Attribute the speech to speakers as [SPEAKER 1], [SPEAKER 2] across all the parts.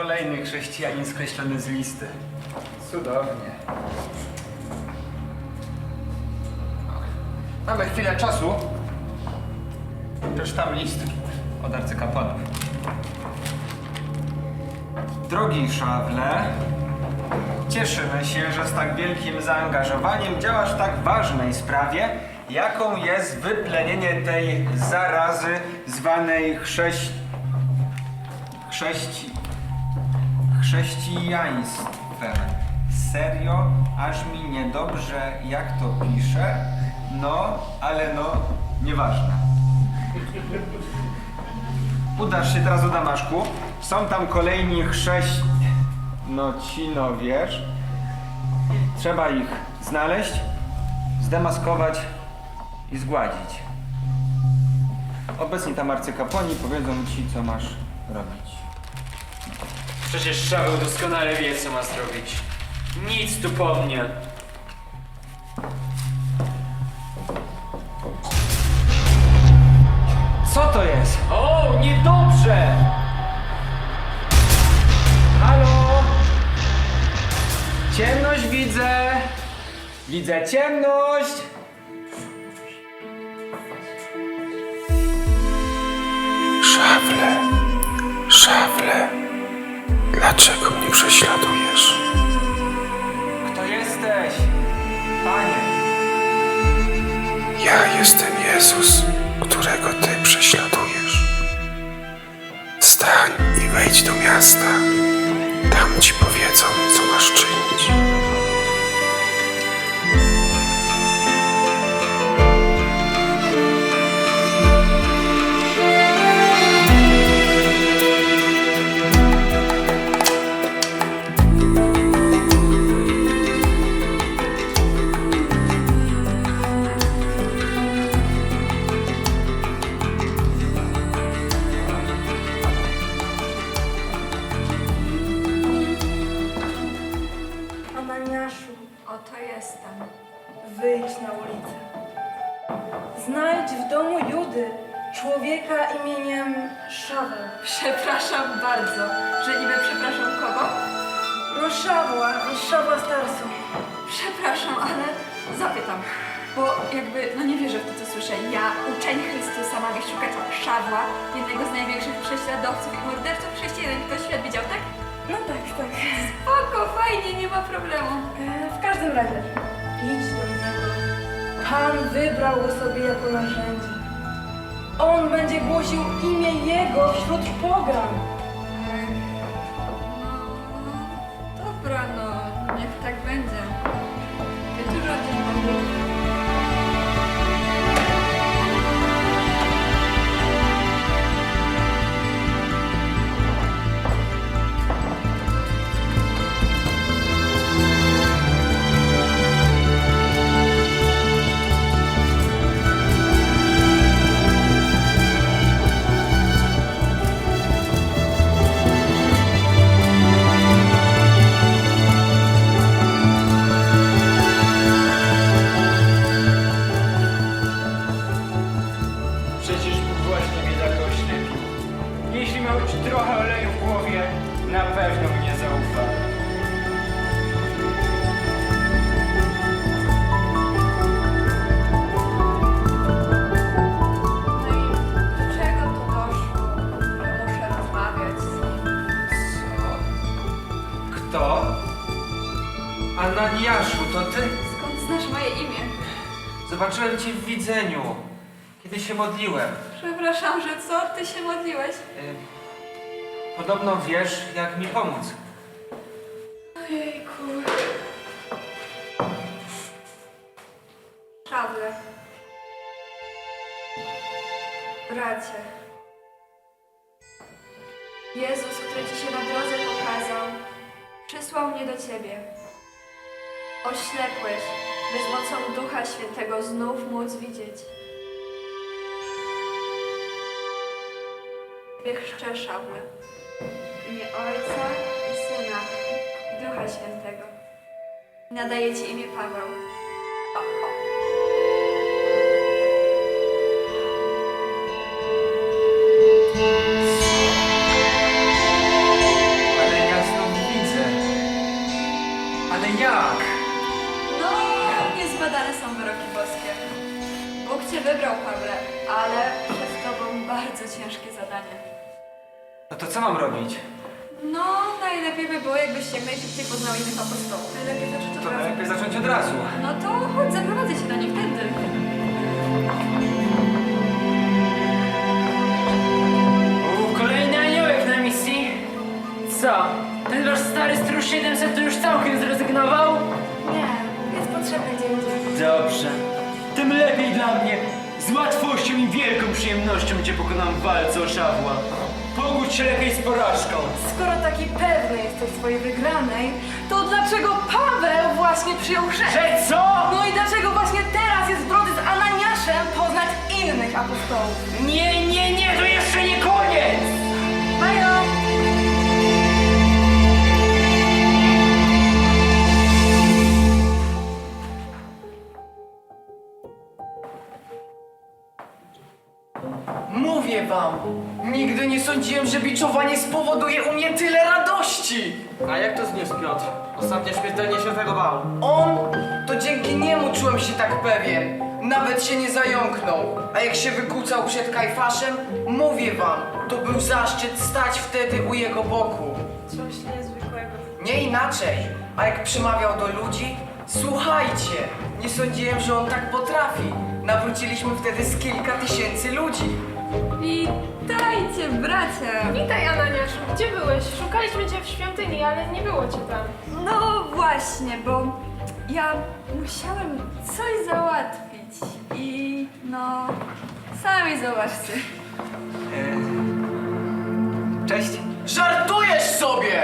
[SPEAKER 1] Kolejny chrześcijanin skreślony z listy. Cudownie. Mamy chwilę czasu. Przeczytam list od arcykapłanów. Drogi Szawle, cieszymy się, że z tak wielkim zaangażowaniem działasz w tak ważnej sprawie, jaką jest wyplenienie tej zarazy zwanej chrześć... chrześci... chrześcijaństwem. Serio? Aż mi niedobrze jak to pisze? No, ale no, nieważne. Udasz się teraz do Damaszku. Są tam kolejni chrześć... No ci, no wiesz. Trzeba ich znaleźć, zdemaskować i zgładzić. Obecni tam arcykapłani powiedzą ci, co masz robić.
[SPEAKER 2] Przecież Szaweł doskonale wie, co ma zrobić. Nic tu po mnie.
[SPEAKER 1] Co to jest?
[SPEAKER 2] O, niedobrze!
[SPEAKER 1] Halo? Ciemność widzę! Widzę ciemność!
[SPEAKER 3] Dlaczego mnie prześladujesz?
[SPEAKER 1] Kto jesteś? Panie!
[SPEAKER 3] Ja jestem Jezus, którego Ty prześladujesz. Wstań i wejdź do miasta. Tam Ci powiedzą, co masz czynić.
[SPEAKER 4] Ananiaszu,
[SPEAKER 5] Oto jestem.
[SPEAKER 4] wyjdź na ulicę. Znajdź w domu Judy człowieka imieniem Szaweł.
[SPEAKER 5] Przepraszam bardzo, że niby przepraszam kogo?
[SPEAKER 4] No Szawła, Szawła Starsu.
[SPEAKER 5] Przepraszam, ale zapytam. Bo jakby, no nie wierzę w to, co słyszę. Ja, uczeń Chrystusa, mam szukać Szawła, jednego z największych prześladowców i morderców chrześcijan, kto świat widział, tak?
[SPEAKER 4] No tak, tak.
[SPEAKER 5] Spoko, fajnie, nie ma problemu.
[SPEAKER 4] E, w każdym razie, idź do niego. Pan wybrał go sobie jako narzędzie. On będzie głosił imię Jego wśród pogan.
[SPEAKER 5] No, dobra, no, niech tak będzie.
[SPEAKER 2] Miał już trochę oleju w głowie, na pewno mnie zaufa.
[SPEAKER 5] No i do czego to doszło? że Muszę rozmawiać z nim.
[SPEAKER 1] Co? Kto? Ananiaszu, to ty?
[SPEAKER 5] Skąd znasz moje imię?
[SPEAKER 1] Zobaczyłem cię w widzeniu, kiedy się modliłem.
[SPEAKER 5] Przepraszam, że co? Ty się modliłeś?
[SPEAKER 1] Y, Podobno wiesz, jak mi pomóc.
[SPEAKER 5] Ojejku. Szable. Bracie. Jezus, który Ci się na drodze pokazał, przysłał mnie do Ciebie. Oślepłeś, by z mocą Ducha Świętego znów móc widzieć. Szablę. W imię Ojca i Syna i Ducha Świętego. Nadaję Ci imię Paweł.
[SPEAKER 1] Ale ja znów widzę. Ale jak?
[SPEAKER 5] No, niezbadane są wyroki boskie. Bóg Cię wybrał, Pawle, ale przed Tobą bardzo ciężkie zadanie.
[SPEAKER 1] No to co mam robić?
[SPEAKER 5] No, najlepiej by było, jakbyś jak najszybciej poznał innych apostołów. Najlepiej zacząć od
[SPEAKER 1] To
[SPEAKER 5] razu.
[SPEAKER 1] najlepiej zacząć od razu.
[SPEAKER 5] No to chodź, zaprowadzę cię do nich tędy.
[SPEAKER 2] U, kolejny aniołek na misji. Co? Ten wasz stary stróż 700 to już całkiem zrezygnował?
[SPEAKER 4] Nie, jest potrzebny gdzie indziej.
[SPEAKER 2] Dobrze. Tym lepiej dla mnie. Z łatwością i wielką przyjemnością cię pokonam w walce o szawła. Pogódź się lepiej z porażką.
[SPEAKER 4] Skoro taki pewny jesteś swojej wygranej, to dlaczego Paweł właśnie przyjął chrzest?
[SPEAKER 2] Że co?
[SPEAKER 4] No i dlaczego właśnie teraz jest w drodze z Ananiaszem poznać innych apostołów?
[SPEAKER 2] Nie, nie,
[SPEAKER 6] Mówię wam, nigdy nie sądziłem, że biczowanie spowoduje u mnie tyle radości.
[SPEAKER 7] A jak to zniósł Piotr? Ostatnio śmiertelnie się tego bał.
[SPEAKER 6] On, to dzięki niemu czułem się tak pewien. Nawet się nie zająknął. A jak się wykłócał przed Kajfaszem, mówię wam, to był zaszczyt stać wtedy u jego boku.
[SPEAKER 4] Coś niezwykłego.
[SPEAKER 6] Nie inaczej. A jak przemawiał do ludzi, słuchajcie, nie sądziłem, że on tak potrafi. Nawróciliśmy wtedy z kilka tysięcy ludzi.
[SPEAKER 5] Witajcie, bracia!
[SPEAKER 8] Witaj Ananiaszu, gdzie byłeś? Szukaliśmy cię w świątyni, ale nie było cię tam.
[SPEAKER 5] No właśnie, bo ja musiałem coś załatwić i no, sami zobaczcie.
[SPEAKER 1] Cześć.
[SPEAKER 7] Żartujesz sobie!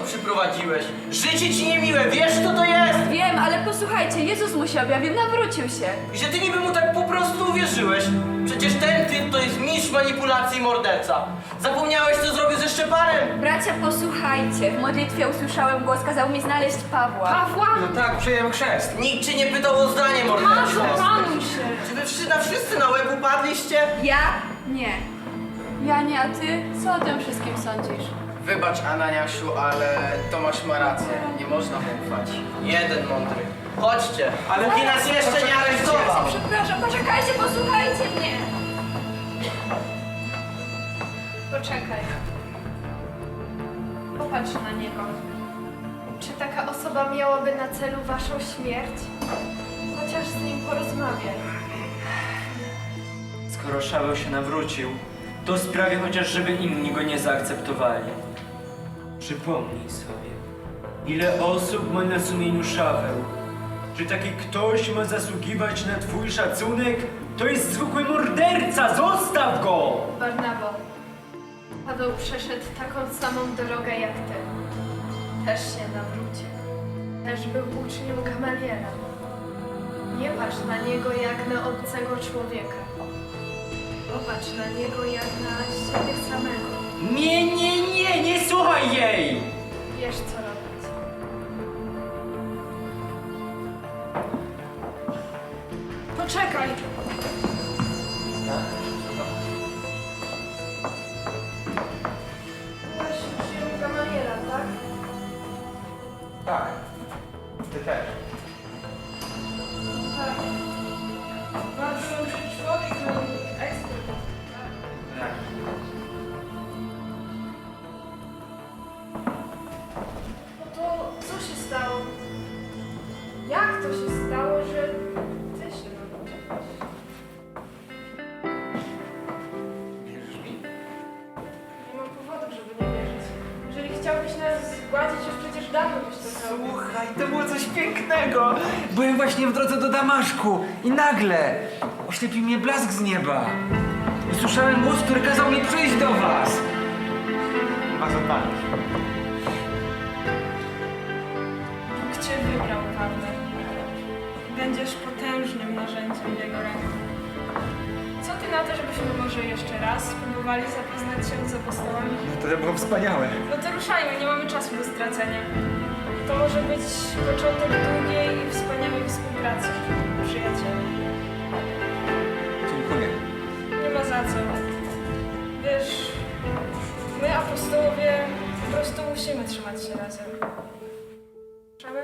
[SPEAKER 7] Tu przyprowadziłeś? Życie ci niemiłe, wiesz kto to jest?
[SPEAKER 5] Wiem, ale posłuchajcie, Jezus mu się objawił, nawrócił się.
[SPEAKER 7] I że ty niby mu tak po prostu uwierzyłeś. Przecież ten typ to jest mistrz manipulacji i morderca. Zapomniałeś co zrobił ze Szczepanem?
[SPEAKER 5] Bracia, posłuchajcie, w modlitwie usłyszałem głos, kazał mi znaleźć Pawła.
[SPEAKER 8] Pawła?
[SPEAKER 1] No tak, przyjąłem chrzest.
[SPEAKER 7] Nikt cię nie pytał o zdanie mordercy.
[SPEAKER 8] Masz, opanuj się.
[SPEAKER 7] Czy wy wszyscy na wszyscy na łeb upadliście?
[SPEAKER 5] Ja? Nie. Ja nie, a ty? Co o tym wszystkim sądzisz?
[SPEAKER 6] Wybacz Ananiaszu, ale Tomasz ma rację. Nie można mu ufać.
[SPEAKER 7] Jeden mądry. Chodźcie,
[SPEAKER 1] Ale-
[SPEAKER 7] póki nas jeszcze nie aresztował.
[SPEAKER 5] Przepraszam, poczekajcie, posłuchajcie mnie.
[SPEAKER 8] Poczekaj. Popatrz na niego. Czy taka osoba miałaby na celu waszą śmierć? Chociaż z nim porozmawiaj.
[SPEAKER 2] Skoro Szaweł się nawrócił, to sprawię chociaż, żeby inni go nie zaakceptowali. Przypomnij sobie, ile osób ma na sumieniu Szaweł. Czy taki ktoś ma zasługiwać na twój szacunek? To jest zwykły morderca, zostaw go!
[SPEAKER 8] Barnabo, Paweł przeszedł taką samą drogę jak ty. Też się nawrócił. Też był uczniem Gamaliela. Nie patrz na niego jak na obcego człowieka. Popatrz na niego jak na siebie samego.
[SPEAKER 2] Nie, nie, nie, nie słuchaj jej!
[SPEAKER 8] Wiesz co robić.
[SPEAKER 4] Poczekaj!
[SPEAKER 8] Byłeś
[SPEAKER 1] pięknego. Byłem właśnie w drodze do Damaszku i nagle oślepił mnie blask z nieba. I słyszałem głos, który kazał mi przyjść do was. Was odnaleźć.
[SPEAKER 4] Bóg cię wybrał, Pawle. Będziesz potężnym narzędziem w jego ręku. Co ty na to, żebyśmy może jeszcze raz spróbowali zapoznać się z apostołami?
[SPEAKER 1] No to było wspaniałe.
[SPEAKER 4] No to ruszajmy, nie mamy czasu do stracenia. To może być początek długiej i wspaniałej współpracy, przyjaciele.
[SPEAKER 1] Dziękuję.
[SPEAKER 4] Nie ma za co. Wiesz, my apostołowie po prostu musimy trzymać się razem. Ruszamy?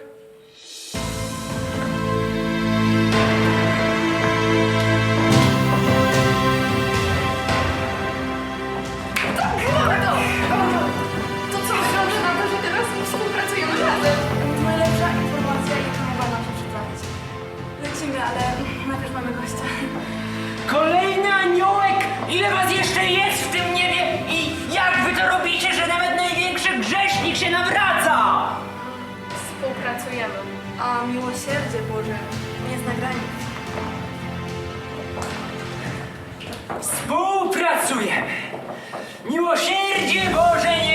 [SPEAKER 2] Ile was jeszcze jest w tym niebie? I jak wy to robicie, że nawet największy grzesznik się nawraca?
[SPEAKER 9] Współpracujemy.
[SPEAKER 4] A miłosierdzie Boże nie zna granic.
[SPEAKER 2] Współpracujemy! Miłosierdzie Boże!